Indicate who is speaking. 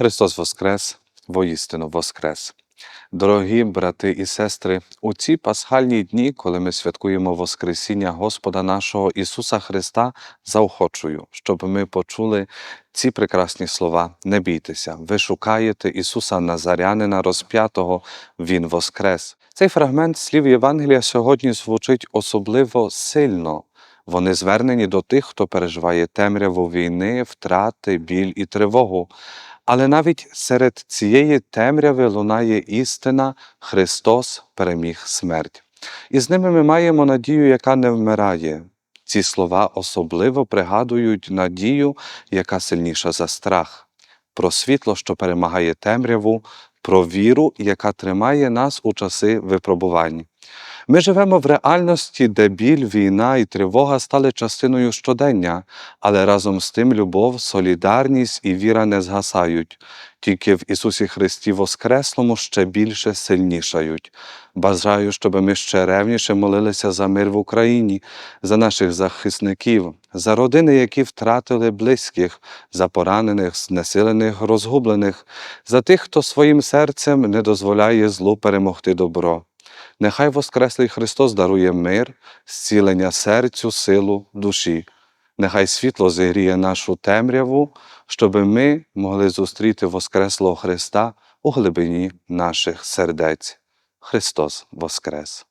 Speaker 1: Христос Воскрес, воістину Воскрес. Дорогі брати і сестри, у ці пасхальні дні, коли ми святкуємо Воскресіння Господа нашого Ісуса Христа, заохочую, щоб ми почули ці прекрасні слова. Не бійтеся, ви шукаєте Ісуса Назарянина розп'ятого, Він Воскрес. Цей фрагмент слів Євангелія сьогодні звучить особливо сильно. Вони звернені до тих, хто переживає темряву війни, втрати, біль і тривогу. Але навіть серед цієї темряви лунає істина Христос переміг смерть. І з ними ми маємо надію, яка не вмирає. Ці слова особливо пригадують надію, яка сильніша за страх, про світло, що перемагає темряву, про віру, яка тримає нас у часи випробувань. Ми живемо в реальності, де біль, війна і тривога стали частиною щодення, але разом з тим любов, солідарність і віра не згасають, тільки в Ісусі Христі Воскреслому ще більше сильнішають. Бажаю, щоб ми ще ревніше молилися за мир в Україні, за наших захисників, за родини, які втратили близьких, за поранених, знесилених, розгублених, за тих, хто своїм серцем не дозволяє злу перемогти добро. Нехай Воскреслий Христос дарує мир, зцілення серцю, силу, душі. Нехай світло зігріє нашу темряву, щоб ми могли зустріти Воскреслого Христа у глибині наших сердець. Христос Воскрес!